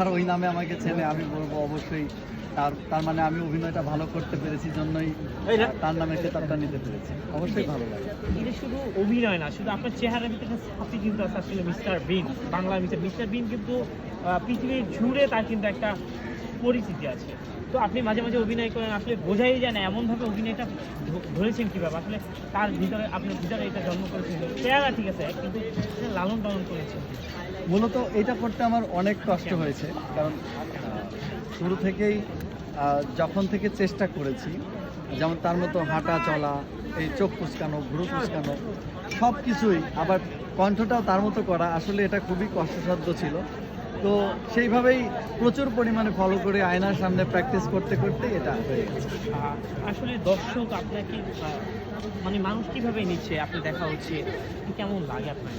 আর ওই নামে আমাকে ছেলে আমি বলব অবশ্যই। তার তার মানে আমি অভিনয়টা ভালো করতে পেরেছি জন্যই তার নামে খেতাবটা নিতে পেরেছি। অবশ্যই ভালো লাগে। এটা শুধু অভিনয় না শুধু আপনার চেহারা ভিতরে আপনি কিন্তু আসলে mister Bean Bangla mister mister Bean কিন্তু পৃথিবীর জুড়ে তার কিন্তু একটা পরিচিতি আছে। তো আপনি মাঝে মাঝে অভিনয় করেন, আসলে বোঝাই যায় না, এমনভাবে অভিনয়টা ধরেছেন কীভাবে? আসলে তার ভিতরে, আপনার ভিতরে এটা জন্ম করেছেন চেহারা ঠিক আছে, কিন্তু লালন পালন করেছেন মূলত এটা করতে আমার অনেক কষ্ট হয়েছে, কারণ শুরু থেকেই যখন থেকে চেষ্টা করেছি, যেমন তার মতো হাঁটা চলা, এই চোখ কুচকানো ভুরু কুচকানো সব কিছুই আবার কণ্ঠটাও তার মতো করা, আসলে এটা খুবই কষ্টসাধ্য ছিল। তো সেইভাবেই প্রচুর পরিমাণে ফলো করে আয়নার সামনে প্র্যাকটিস করতে করতে এটা হয়ে গেছে। আসলে দর্শক আপনাকে মানে মানুষ কীভাবে নিচ্ছে আপনি দেখা হচ্ছে কেমন লাগে আপনার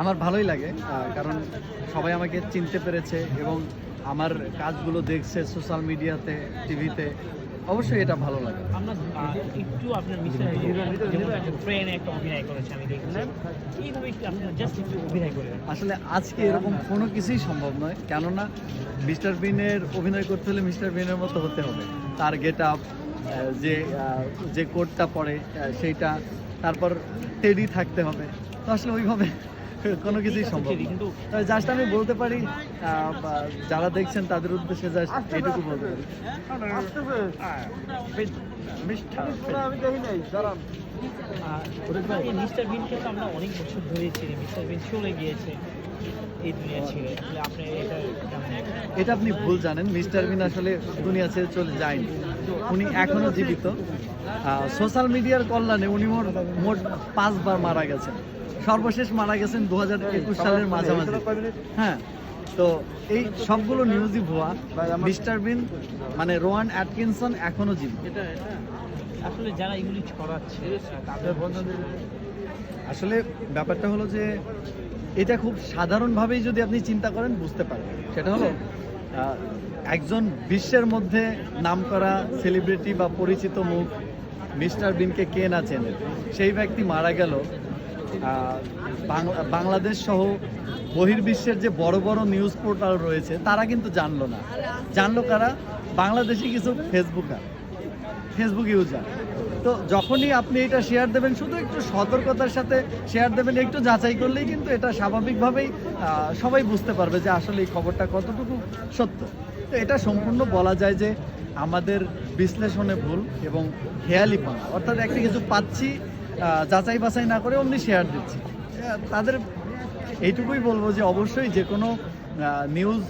আমার ভালোই লাগে কারণ সবাই আমাকে চিনতে পেরেছে এবং আমার কাজগুলো দেখছে সোশ্যাল মিডিয়াতে টিভিতে অবশ্যই এটা ভালো লাগে। আহ, একটু আপনার মিস্টার ট্রেনে একটা অভিনয় করেছে আমি দেখলাম এইভাবে একটু আপনার জাস্ট একটু অভিনয় করে আসলে আজকে এরকম কোনো কিছুই সম্ভব নয় কেননা মিস্টার বিনের অভিনয় করতে হলে মিস্টার বিনের মতো হতে হবে। তার গেট আপ যে যে পরে আহ, সেইটা তারপর টেডি থাকতে হবে। তো আসলে ওইভাবে কোনো কিছুই সম্ভব কিন্তু জাস্ট আমি বলতে পারি যারা দেখছেন তাদের উদ্দেশ্যে জাস্ট এইটুকু বলতে পারি। মিস্টার বিনকে তো আমরা অনেক বছর ধরে চিনি মিস্টার বিন চলে গিয়েছে এই দুনিয়া ছেড়ে। আপনি এটা এটা আপনি ভুল জানেন মিস্টার বিন আসলে দুনিয়া ছেড়ে চলে যায়নি। উনি এখনও জীবিত। সোশ্যাল মিডিয়ার কল্যাণে উনি মোট মোট পাঁচবার মারা গেছেন। সর্বশেষ মারা গেছেন দু হাজার একুশ সালের মাঝামাঝি। হ্যাঁ তো এই সবগুলো নিউজই ভুয়া। মিস্টার বিন মানে রোয়ান অ্যাটকিনসন এখনও জীবিত। আসলে যারা এগুলি ছড়াচ্ছে আসলে ব্যাপারটা হলো যে এটা খুব সাধারণভাবেই যদি আপনি চিন্তা করেন বুঝতে পারবেন। সেটা হলো একজন বিশ্বের মধ্যে নামকরা সেলিব্রিটি বা পরিচিত মুখ মিস্টার বিনকে কে না চেনে সেই ব্যক্তি মারা গেল বাংলাদেশ সহ বহির্বিশ্বের যে বড় বড় নিউজ পোর্টাল রয়েছে, তারা কিন্তু জানলো না। জানলো কারা? বাংলাদেশি কিছু ফেসবুকার ফেসবুক ইউজার তো যখনই আপনি এটা শেয়ার দেবেন, শুধু একটু সতর্কতার সাথে শেয়ার দেবেন, একটু যাচাই করলেই কিন্তু এটা স্বাভাবিকভাবেই সবাই বুঝতে পারবে যে আসলে এই খবরটা কতটুকু সত্য। তো এটা সম্পূর্ণ বলা যায় যে আমাদের বিশ্লেষণে ভুল এবং হেয়ালিপনা অর্থাৎ একটা কিছু পাচ্ছি যাচাই বাছাই না করে অমনি শেয়ার দিচ্ছে। তাদের এইটুকুই বলব যে অবশ্যই যে কোনো নিউজ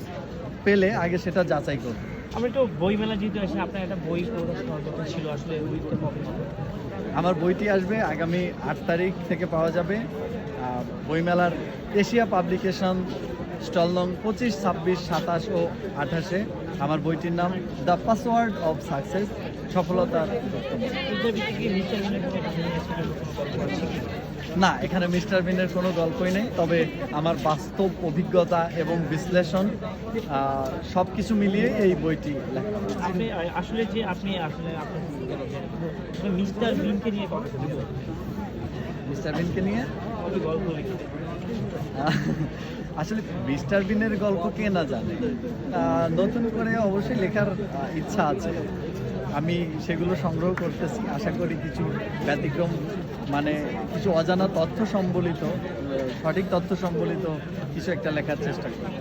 পেলে আগে সেটা যাচাই করবে আমরা একটু বইমেলা যেহেতু আসে আপনার একটা বই প্রকাশ কথা ছিল আসলে? আমার বইটি আসবে আগামী আট তারিখ থেকে পাওয়া যাবে। বইমেলার এশিয়া পাবলিকেশন স্টল নং পঁচিশ ছাব্বিশ সাতাশ ও আঠাশে। আমার বইটির নাম দ্য পাসওয়ার্ড অফ সাকসেস সফলতার না এখানে মিস্টার বিনের কোনো গল্পই নেই তবে আমার বাস্তব অভিজ্ঞতা এবং বিশ্লেষণ সব কিছু মিলিয়ে এই বইটি লেখা আপনি আসলে যে আপনি আসলে আপনার মিস্টার বিনকে নিয়ে কথা মিস্টার বিনকে নিয়ে? গল্প আসলে মিস্টার বিনের গল্প কে না জানে। নতুন করে অবশ্যই লেখার ইচ্ছা আছে। আমি সেগুলো সংগ্রহ করতেছি। আশা করি কিছু ব্যতিক্রম মানে কিছু অজানা তথ্য সম্বলিত, সঠিক তথ্য সম্বলিত কিছু একটা লেখার চেষ্টা করি